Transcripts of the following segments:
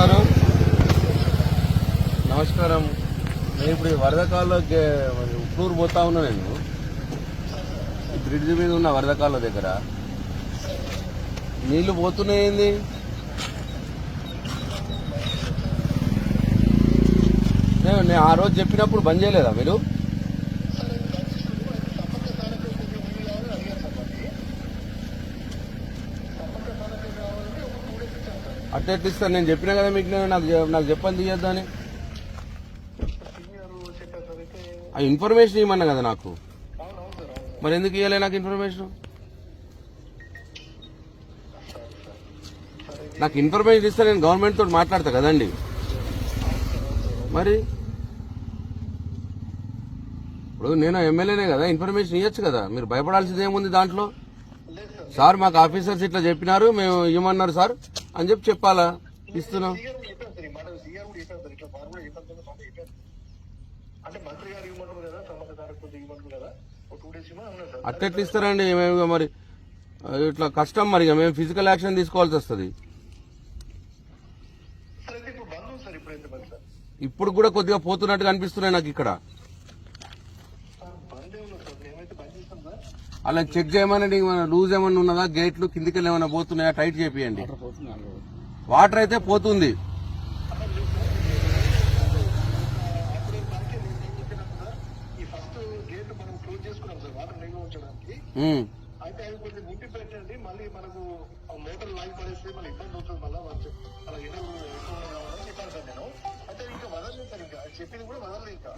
నమస్కారం నమస్కారం. నేను ఇప్పుడు ఈ వరద కాల్లో ఉట్లూరు పోతా ఉన్నా నేను. బ్రిడ్జ్ మీద ఉన్న వరద దగ్గర. నీళ్ళు పోతున్నాయి ఏంది? నేను ఆ రోజు చెప్పినప్పుడు బంద్ చేయలేదా మీరు? అట్లా ఎట్లా ఇస్తాను నేను చెప్పినా కదా మీకు నేను నాకు నాకు చెప్పని తీయొద్దని ఆ ఇన్ఫర్మేషన్ ఇవ్వమన్నా కదా నాకు? మరి ఎందుకు ఇవ్వలే నాకు ఇన్ఫర్మేషన్ నాకు ఇన్ఫర్మేషన్ ఇస్తే నేను గవర్నమెంట్ తోటి మాట్లాడతా కదండి. మరి? ఇప్పుడు నేను ఎమ్మెల్యేనే కదా ఇన్ఫర్మేషన్ ఇవ్వచ్చు కదా. మీరు భయపడాల్సింది ఏముంది దాంట్లో? సార్ మాకు ఆఫీసర్స్ ఇట్లా చెప్పినారు మేము ఇవ్వమన్నారు సార్. అని చెప్పి చెప్పాలా? ఇస్తున్నాం. అట్టెట్లు ఇస్తారండి? మేము మరి ఇట్లా కష్టం మరి మేము ఫిజికల్ యాక్షన్ తీసుకోవాల్సి వస్తుంది. ఇప్పుడు కూడా కొద్దిగా పోతున్నట్టుగా అనిపిస్తున్నాయి నాకు ఇక్కడ సార్ బంద్ ఏ ఉన్నది సార్ మేమైతే బంద్ చేస్తాం సార్ అలా చెక్ చేయమని లూజ్ ఏమన్నా ఉన్నదా? గేట్లు కిందికి ఏమైనా పోతున్నాయా? టైట్ చేపియండి. వాటర్ అయితే పోతుంది అప్పుడు మనకి నేను ఏం చెప్పినాను సార్ ఈ ఫస్ట్ గేట్ మనం క్లోజ్ చేసుకున్నాం సార్ వాటర్ నిల్వ ఉంచడానికి ఉమ్. అయితే అవి కొంచెం నింపి పెట్టండి. మళ్ళీ మనకు ఆ మోటార్ లాగి పడేస్తే మళ్ళీ ఇబ్బంది అవుతుంది మళ్ళీ వాళ్ళు అలా ఎన్నో ఎక్కువ కావాలని చెప్పాను సార్ నేను. అయితే ఇంకా వదలలేదు సార్ ఇంకా చెప్పింది కూడా వదలలేదు ఇంకా.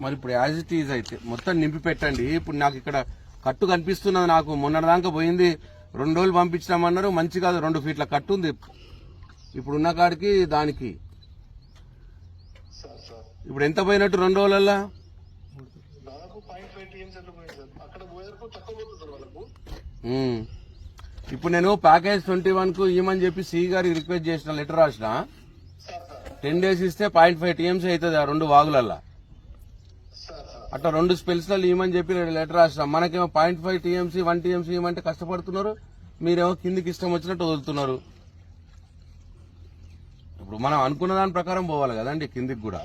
మరి ఇప్పుడు యాజ్ ఇట్ ఈజ్ అయితే మొత్తం నింపి పెట్టండి. ఇప్పుడు నాకు ఇక్కడ కట్టు కనిపిస్తున్నది నాకు. మొన్నటిదాకా పోయింది. రెండు రోజులు పంపించినామన్నారు. మంచి కాదు రెండు ఫీట్ల కట్టు ఉంది. ఇప్పుడు ఉన్న కాడికి దానికి. ఇప్పుడు ఎంత పోయినట్టు రెండు రోజులల్లా. ఇప్పుడు నేను ప్యాకేజ్ ట్వంటీ వన్కు ఇవ్వమని చెప్పి సి గారికి రిక్వెస్ట్ చేసిన లెటర్ రాసిన. టెన్ డేస్ ఇస్తే పాయింట్ ఫైవ్ టీఎంసీ అవుతుంది ఆ రెండు వాగులల్లా. అట్లా రెండు స్పెల్స్ ఇవ్వమని చెప్పి లెటర్ రాసిన. మనకేమో point five TMC one TMC ఇవ్వమంటే కష్టపడుతున్నారు. మీరేమో కిందికి ఇష్టం వచ్చినట్టు వదులుతున్నారు. ఇప్పుడు మనం అనుకున్న దాని ప్రకారం పోవాలి కదండి కిందికి కూడా.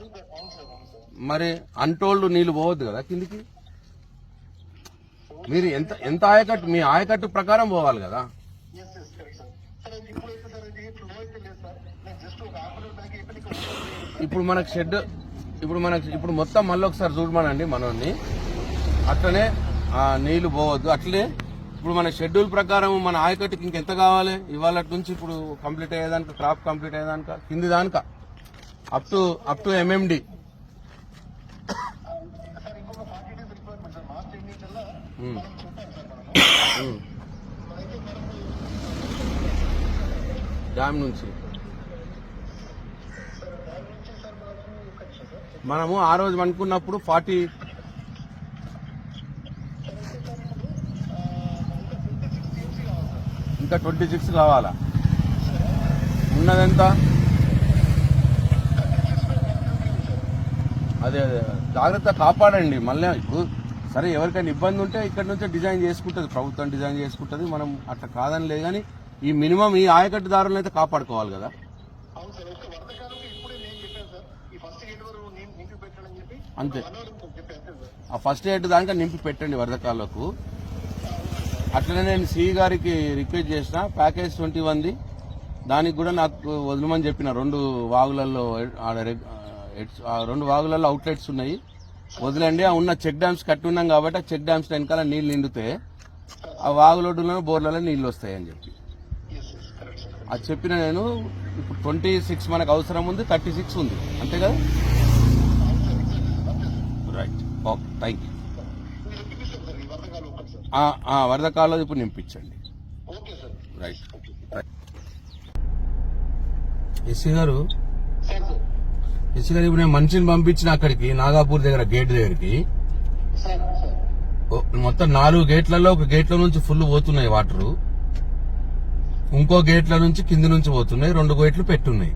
మరి అన్టోల్డ్ నీళ్ళు పోవద్దు కదా కిందికి? మీరు ఎంత ఎంత ఆయకట్టు మీ ఆయకట్టు ప్రకారం పోవాలి కదా. ఇప్పుడు మనకు షెడ్ ఇప్పుడు మనకు ఇప్పుడు మొత్తం మళ్ళీ ఒకసారి చూడమనండి మనోని అట్లనే ఆ, నీళ్ళు పోవద్దు. అట్లనే ఇప్పుడు మన షెడ్యూల్ ప్రకారం మన ఆయకట్టుకి ఇంకెంత కావాలి? ఇవాళ నుంచి ఇప్పుడు కంప్లీట్ అయ్యేదానిక క్రాప్ కంప్లీట్ అయ్యేదానిక కింది దానిక. Up to up to MMD dam నుంచి forty days requirement sir March ending కల్లా మనం చెప్పాలి సార్ మనము అయితే మనము డ్యామ్ నుంచి సార్ దాని నుంచి సార్ మనకు ఒక నిమిషం సార్ మనము ఆ రోజు అనుకున్నప్పుడు ఫార్టీ ఇంకా ట్వంటీ సిక్స్ కావాలా? ఉన్నదెంత? అదే అదే. జాగ్రత్త కాపాడండి. మళ్ళీ ఇప్పుడు సరే ఎవరికైనా ఇబ్బంది ఉంటే ఇక్కడ నుంచే డిజైన్ చేసుకుంటుంది. ప్రభుత్వం డిజైన్ చేసుకుంటుంది. మనం అట్లా కాదని లేదు. కానీ ఈ మినిమం ఈ ఆయకట్టుదారులను అయితే కాపాడుకోవాలి కదా అవును సార్ ఒక వర్తకాలకు ఇప్పుడే నేను చెప్పాను సార్ ఈ ఫస్ట్ గేట్ వరకు నేను నింపి పెట్టాలని చెప్పి అంతే. ఆ ఫస్ట్ ఎయిడ్ దానికా నింపి పెట్టండి వరదకాలకు అట్లనే నేను సిఈ గారికి రిక్వెస్ట్ చేసిన ప్యాకేజ్ ట్వంటీ వన్ది. దానికి కూడా నాకు వదలమని చెప్పిన రెండు వాగులలో ఆడ ఎడ్స్- ఆ రెండు వాగులలో అవుట్లెట్స్ ఉన్నాయి. వదిలండి ఆ ఉన్న చెక్ డ్యామ్స్ కట్టి ఉన్నాం కాబట్టి ఆ చెక్ డ్యామ్స్ వెనకాల నీళ్ళు నిండితే ఆ వాగులొడ్డులో బోర్లలో నీళ్ళు వస్తాయి అని చెప్పి. అది చెప్పిన నేను ఇప్పుడు ట్వంటీ సిక్స్ మనకు అవసరం ఉంది థర్టీ సిక్స్ ఉంది. అంతే కదా? రైట్. Okay thank you. వరద కాలంలో ఇప్పుడు నింపించండి. Okay sir. రైట్. ఎస్సీ గారు ఎస్సీ గారు ఇప్పుడు నేను మనిషిని పంపించిన అక్కడికి నాగాపూర్ దగ్గర గేట్ దగ్గరికి. Sir sir. ఓ- మొత్తం నాలుగు గేట్లలో ఒక గేట్ల నుంచి ఫుల్ పోతున్నాయి వాటర్. ఇంకో గేట్ల నుంచి కింది నుంచి పోతున్నాయి రెండు గేట్లు పెట్టున్నాయి.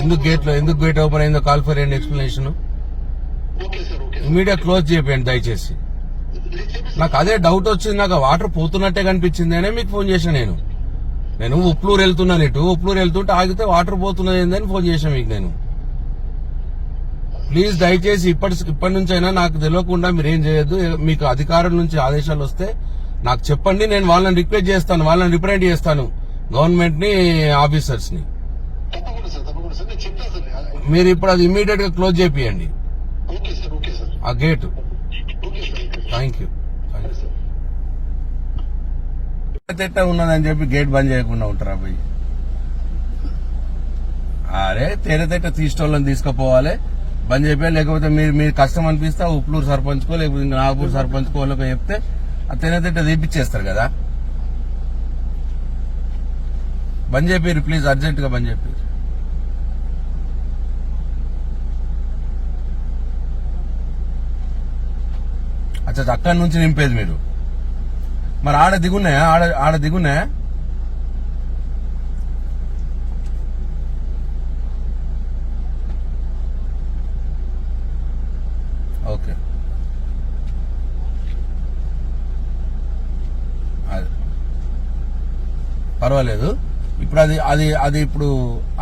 ఎందుకు గేట్లో ఎందుకు గేట్ ఓపెన్ అయిందో కాల్ ఫర్ చేయండి ఎక్స్ప్లెనేషన్ ఇమ్మీడియట్ క్లోజ్ చేపియండి దయచేసి. నాకు అదే డౌట్ వచ్చింది నాకు వాటర్ పోతున్నట్టే కనిపించింది అనే మీకు ఫోన్ చేశాను నేను. నేను ఉప్లూరు వెళ్తున్నాను ఇటు ఉప్లూరు వెళ్తుంటే ఆగితే వాటర్ పోతున్నది ఏందని ఫోన్ చేశాను మీకు నేను. ప్లీజ్ దయచేసి ఇప్పటి ఇప్పటి నుంచి అయినా నాకు తెలియకుండా మీరు ఏం చేయొద్దు. మీకు అధికారుల నుంచి ఆదేశాలు వస్తే నాకు చెప్పండి నేను వాళ్ళని రిక్వెస్ట్ చేస్తాను వాళ్ళని రిప్రజెంట్ చేస్తాను. గవర్నమెంట్ని ఆఫీసర్స్ని తప్పకుండా సార్ తప్పకుండా సార్ నేను చెప్తాను సార్ నేను. మీరు ఇప్పుడు అది ఇమీడియట్గా క్లోజ్ చేపియండి. ఆ గేట్ థ్యాంక్ యూ తిట్ట ఉన్నదని చెప్పి గేట్ బంద్ చేయకుండా ఉంటారా పోయి? అరే తేనె తిట్ట తీసుకోవాలని తీసుకుపోవాలి. బంద్ చెప్పాలి లేకపోతే మీరు మీరు కష్టం అనిపిస్తే ఆ ఉప్లూరు సర్పంచ్కో లేకపోతే ఇంకా నాగపూర్ సర్పంచ్కో వాళ్ళకో చెప్తే ఆ తేనె తిట్ట తీపిచ్చేస్తారు కదా. బంద్ చెప్పారు ప్లీజ్ అర్జెంట్గా బంద్ చెప్పారు అచ్చా అక్కడి నుంచి నింపేది మీరు. మరి ఆడ దిగున్నాయా ఆడ ఆడ దిగున్నాయా ఓకే. అది. పర్వాలేదు. ఇప్పుడు అది అది అది ఇప్పుడు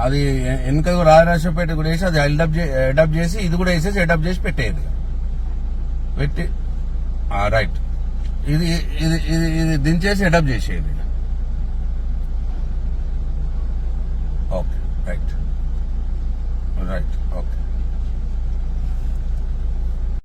అది వెనుక రాజరాజపేట కూడా వేసి అది ఎడప్ ఎడప్ చేసి ఇది కూడా వేసేసి ఎడప్ చేసి పెట్టేది పెట్టి రైట్ ఇది ఇది ఇది ఇది దించేసి సెటప్ చేసేది ఓకే రైట్ రైట్